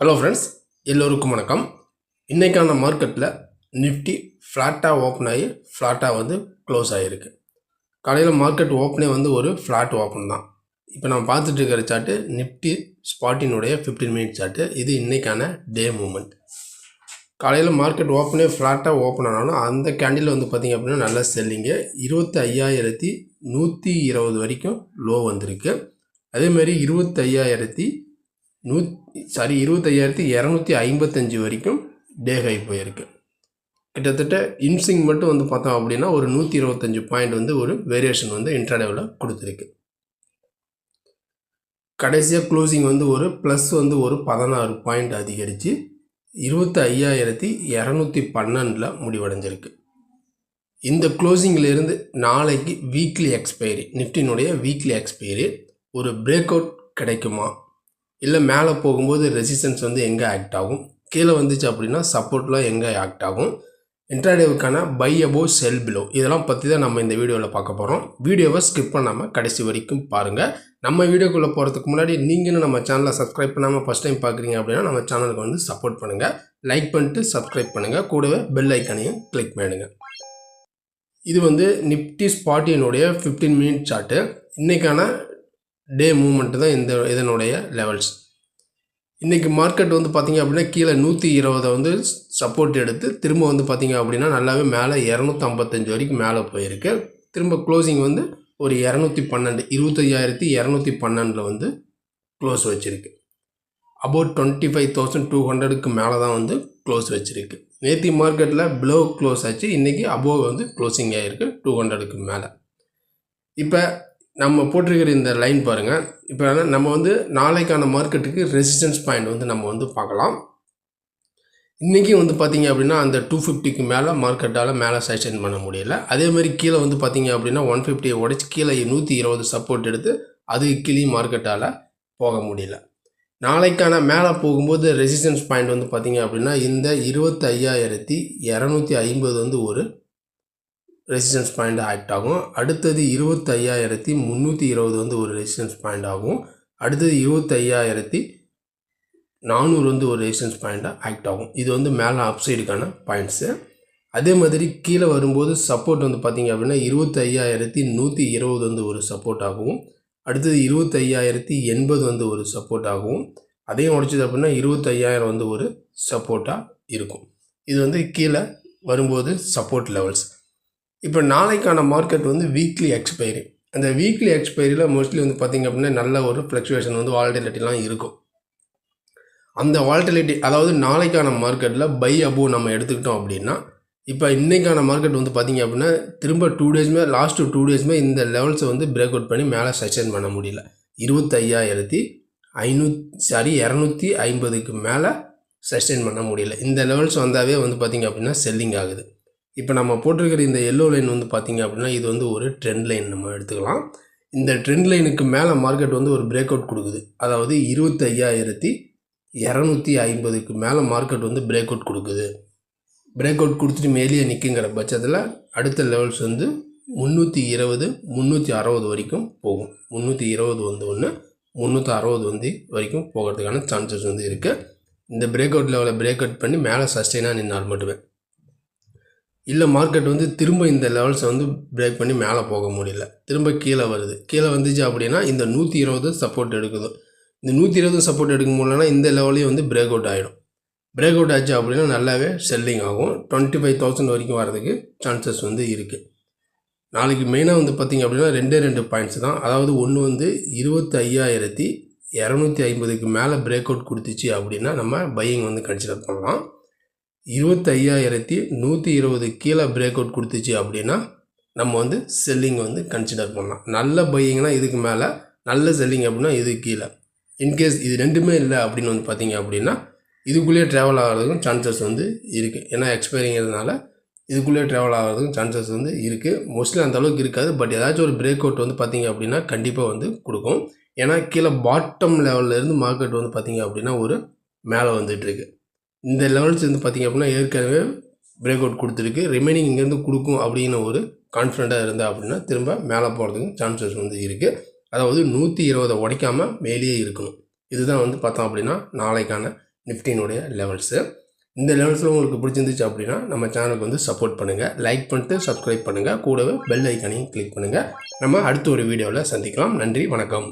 Hello friends எல்லோருக்கும் வணக்கம். இன்றைக்கான மார்க்கெட்டில் நிஃப்டி ஃப்ளாட்டாக ஓப்பன் ஆகி ஃப்ளாட்டாக வந்து க்ளோஸ் ஆகிருக்கு காலையில் மார்க்கெட் ஓப்பனே வந்து ஒரு ஃப்ளாட் ஓப்பன் தான். இப்போ நம்ம பார்த்துட்டு இருக்கிற சார்ட்டு நிஃப்டி ஸ்பாட்டினுடைய 15 மினிட் சார்ட்டு இது இன்றைக்கான டே மூமெண்ட் காலையில் மார்க்கெட் ஓப்பனே ஃப்ளாட்டாக ஓப்பன் ஆனாலும் அந்த கேண்டில் வந்து பார்த்திங்க அப்படின்னா நல்லா செல்லிங்க இருபத்தி ஐயாயிரத்தி நூற்றி இருபது வரைக்கும் லோ வந்திருக்கு. அதேமாதிரி இருபத்தி ஐயாயிரத்தி நூ சாரி இருபத்தையாயிரத்தி இரநூத்தி ஐம்பத்தஞ்சு வரைக்கும் டேகாய் போயிருக்கு. கிட்டத்தட்ட இன்சிங் மட்டும் வந்து பார்த்தோம் அப்படின்னா ஒரு நூற்றி இருபத்தஞ்சு பாயிண்ட் வந்து ஒரு வேரியேஷன் வந்து இன்ட்ராடேவில் கொடுத்துருக்கு. கடைசியாக க்ளோசிங் வந்து ஒரு ப்ளஸ் வந்து ஒரு பதினாறு பாயிண்ட் அதிகரித்து இருபத்தி ஐயாயிரத்தி இரநூத்தி பன்னெண்டில் முடிவடைஞ்சிருக்கு. இந்த closingல இருந்து நாளைக்கு வீக்லி எக்ஸ்பைரி நிஃப்டினுடைய வீக்லி எக்ஸ்பைரி ஒரு பிரேக் அவுட் கிடைக்குமா? இல்லை மேலே போகும்போது ரெசிஸ்டன்ஸ் வந்து எங்கே ஆக்ட் ஆகும்? கீழே வந்துச்சு அப்படின்னா சப்போர்ட்லாம் எங்கே ஆக்ட் ஆகும்? இன்ட்ராடேவுக்கான பை அபோவ் செல் பிலோ இதெல்லாம் பற்றி தான் நம்ம இந்த வீடியோவில் பார்க்க போகிறோம் வீடியோவை ஸ்கிப் பண்ணாமல் கடைசி வரைக்கும் பாருங்கள் நம்ம வீடியோக்குள்ளே போகிறதுக்கு முன்னாடி நீங்களும் நம்ம சேனலை சப்ஸ்கிரைப் பண்ணாமல் ஃபஸ்ட் டைம் பார்க்குறீங்க அப்படின்னா நம்ம சேனலுக்கு வந்து சப்போர்ட் பண்ணுங்கள் லைக் பண்ணிட்டு சப்ஸ்கிரைப் பண்ணுங்கள் கூடவே பெல் ஐக்கானையும் கிளிக் பண்ணுங்க இது வந்து நிப்டி ஸ்பாட்டினுடைய 15 மினிட் சார்ட்டு இன்றைக்கான டே மூமெண்ட்டு தான் இந்த இதனுடைய லெவல்ஸ் இன்றைக்கி மார்க்கெட் வந்து பார்த்திங்க அப்படின்னா கீழே நூற்றி இருபதை வந்து சப்போர்ட் எடுத்து திரும்ப வந்து பார்த்திங்க அப்படின்னா நல்லாவே மேலே இரநூத்தி ஐம்பத்தஞ்சு வரைக்கும் மேலே போயிருக்கு. திரும்ப க்ளோசிங் வந்து ஒரு இரநூத்தி பன்னெண்டு இருபத்தையாயிரத்தி இரநூத்தி பன்னெண்டில் வந்து க்ளோஸ் வச்சுருக்கு. About twenty five thousand two ஹண்ட்ரடுக்கு மேலே தான் வந்து க்ளோஸ் வச்சுருக்கு. நேற்று மார்க்கெட்டில் பிலோ க்ளோஸ் ஆச்சு இன்றைக்கி அபோவ் வந்து க்ளோசிங் ஆகிருக்கு டூ ஹண்ட்ரடுக்கு மேலே. இப்போ நம்ம போட்டிருக்கிற இந்த லைன் பாருங்கள் இப்போ நம்ம வந்து நாளைக்கான மார்க்கெட்டுக்கு ரெசிஸ்டன்ஸ் பாயிண்ட் வந்து நம்ம வந்து பார்க்கலாம். இன்றைக்கி வந்து பார்த்திங்க அப்படின்னா அந்த டூ ஃபிஃப்டிக்கு மேலே மார்க்கெட்டால் மேலே சஜஷன் பண்ண முடியல. அதேமாதிரி கீழே வந்து பார்த்திங்க அப்படின்னா ஒன் ஃபிஃப்டியை உடச்சி கீழே நூற்றி இருபது சப்போர்ட் எடுத்து அதுக்கு கீழே மார்க்கெட்டால் போக முடியல. நாளைக்கான மேலே போகும்போது ரெசிஸ்டன்ஸ் பாயிண்ட் வந்து பார்த்திங்க அப்படின்னா இந்த இருபத்தி ஐயாயிரத்தி இரநூத்தி ஐம்பது வந்து ஒரு ரெசிஸ்டன்ஸ் பாயிண்ட் ஆக்ட் ஆகும். அடுத்தது இருபத்தையாயிரத்தி முந்நூற்றி இருபது வந்து ஒரு ரெசிஸ்டன்ஸ் பாயிண்ட் ஆகும். அடுத்தது இருபத்தையாயிரத்தி நானூறு வந்து ஒரு ரெசிஸ்டன்ஸ் பாயிண்ட்டாக ஆக்ட் ஆகும். இது வந்து மேலே அப்சைடுக்கான பாயிண்ட்ஸு அதே மாதிரி கீழே வரும்போது சப்போர்ட் வந்து பார்த்திங்க அப்படின்னா இருபத்தையாயிரத்தி நூற்றி இருபது வந்து ஒரு சப்போர்ட் ஆகும். அடுத்தது இருபத்தையாயிரத்தி எண்பது வந்து ஒரு சப்போர்ட் ஆகும். அதையும் உடைச்சது அப்படின்னா இருபத்தையாயிரம் வந்து ஒரு சப்போர்ட்டாக இருக்கும். இது வந்து கீழே வரும்போது சப்போர்ட் லெவல்ஸ் இப்போ நாளைக்கான மார்க்கெட் வந்து வீக்லி எக்ஸ்பைரி அந்த வீக்லி எக்ஸ்பைரியில் மோஸ்ட்லி வந்து பார்த்திங்க அப்படின்னா நல்ல ஒரு ஃப்ளக்சுவேஷன் வந்து வால்டிலிட்டிலாம் இருக்கும். அந்த வால்டிலிட்டி அதாவது நாளைக்கான மார்க்கெட்டில் பை அபோவ் நம்ம எடுத்துக்கிட்டோம் அப்படின்னா இப்போ இன்றைக்கான மார்க்கெட் வந்து பார்த்திங்க அப்படின்னா திரும்ப டூ டேஸ்மே லாஸ்ட்டு டூ டேஸ்மே இந்த லெவல்ஸை வந்து பிரேக் அவுட் பண்ணி மேலே சஸ்டைன் பண்ண முடியல. இருபத்தையாயிரத்தி ஐநூத் சாரி இரநூத்தி ஐம்பதுக்கு மேலே சஸ்டைன் பண்ண முடியல. இந்த லெவல்ஸ் வந்தாவே வந்து பார்த்திங்க அப்படின்னா செல்லிங் ஆகுது. இப்போ நம்ம போட்டிருக்கிற இந்த எல்லோ லைன் வந்து பார்த்திங்க அப்படின்னா இது வந்து ஒரு ட்ரெண்ட் லைன் நம்ம எடுத்துக்கலாம். இந்த ட்ரெண்ட் லைனுக்கு மேலே மார்க்கெட் வந்து ஒரு பிரேக் அவுட் கொடுக்குது. அதாவது இருபத்தையாயிரத்தி இரநூத்தி ஐம்பதுக்கு மேலே மார்க்கெட் வந்து பிரேக் அவுட் கொடுக்குது. பிரேக் அவுட் கொடுத்துட்டு மேலேயே நிற்குங்கிற பட்சத்தில் அடுத்த லெவல்ஸ் வந்து முந்நூற்றி இருபது முந்நூற்றி அறுபது வரைக்கும் போகும். முந்நூற்றி இருபது வந்து ஒன்று முந்நூற்றி அறுபது வந்து வரைக்கும் போகிறதுக்கான சான்சஸ் வந்து இருக்குது இந்த பிரேக் அவுட் லெவலை பிரேக் அவுட் பண்ணி மேலே சஸ்டெயினாக நின்னால் மட்டுமே. இல்லை மார்க்கெட் வந்து திரும்ப இந்த லெவல்ஸை வந்து பிரேக் பண்ணி மேலே போக முடியல. திரும்ப கீழே வருது. கீழே வந்துச்சு அப்படின்னா இந்த நூற்றி இருபது சப்போர்ட் எடுக்குது. இந்த நூற்றி இருபது சப்போர்ட் எடுக்க முடியலன்னா இந்த லெவலையும் வந்து பிரேக் அவுட் ஆகிடும் பிரேக் அவுட் ஆச்சு அப்படின்னா நல்லாவே செல்லிங் ஆகும். டுவெண்ட்டி ஃபைவ் தௌசண்ட் வரைக்கும் வரதுக்கு சான்சஸ் வந்து இருக்குது நாளைக்கு மெயினாக வந்து பார்த்திங்க அப்படின்னா ரெண்டே ரெண்டு பாயிண்ட்ஸ் தான். அதாவது ஒன்று வந்து இருபத்தி ஐயாயிரத்தி இரநூத்தி ஐம்பதுக்கு மேலே பிரேக் அவுட் கொடுத்துச்சு அப்படின்னா நம்ம பையிங் வந்து கன்சிடர் பண்ணலாம். இருபத்தையாயிரத்தி நூற்றி இருபது கீழே பிரேக் அவுட் கொடுத்துச்சு அப்படின்னா நம்ம வந்து செல்லிங் வந்து கன்சிடர் பண்ணலாம். நல்ல பையிங்னா இதுக்கு மேலே நல்ல செல்லிங் அப்படின்னா இது கீழே. இன்கேஸ் இது ரெண்டுமே இல்லை அப்படின்னு வந்து பார்த்தீங்க அப்படின்னா இதுக்குள்ளேயே ட்ராவல் ஆகிறதுக்கும் சான்சஸ் வந்து இருக்குது ஏன்னா எக்ஸ்பைரிங்கிறதுனால இதுக்குள்ளேயே ட்ராவல் ஆகிறதுக்கும் சான்சஸ் வந்து இருக்குது மோஸ்ட்லி அந்த அளவுக்கு இருக்காது. பட் ஏதாச்சும் ஒரு பிரேக் அவுட் வந்து பார்த்தீங்க அப்படின்னா கண்டிப்பாக வந்து கொடுக்கும். ஏன்னா கீழே பாட்டம் லெவல்லேருந்து மார்க்கெட் வந்து பார்த்தீங்க அப்படின்னா ஒரு மேலே வந்துட்டுருக்கு இந்த லெவல்ஸ் வந்து பார்த்திங்க அப்படின்னா ஏற்கனவே பிரேக் அவுட் கொடுத்துருக்கு. ரிமைனிங் இங்கேருந்து கொடுக்கும் அப்படின்னு ஒரு கான்ஃபிடண்ட்டாக இருந்தால் அப்படின்னா திரும்ப மேலே போகிறதுக்கு சான்சஸ் வந்து இருக்குது அதாவது நூற்றி இருபதை உடைக்காமல் மேலேயே இருக்கணும். இதுதான் வந்து பார்த்தோம் அப்படின்னா நாளைக்கான நிஃப்டினுடைய லெவல்ஸு இந்த லெவல்ஸில் உங்களுக்கு பிடிச்சிருந்துச்சு அப்படின்னா நம்ம சேனலுக்கு வந்து சப்போர்ட் பண்ணுங்கள் லைக் பண்ணிட்டு சப்ஸ்கிரைப் பண்ணுங்கள் கூடவே பெல் ஐக்கானையும் கிளிக் பண்ணுங்கள் நம்ம அடுத்த ஒரு வீடியோவில் சந்திக்கலாம். நன்றி வணக்கம்.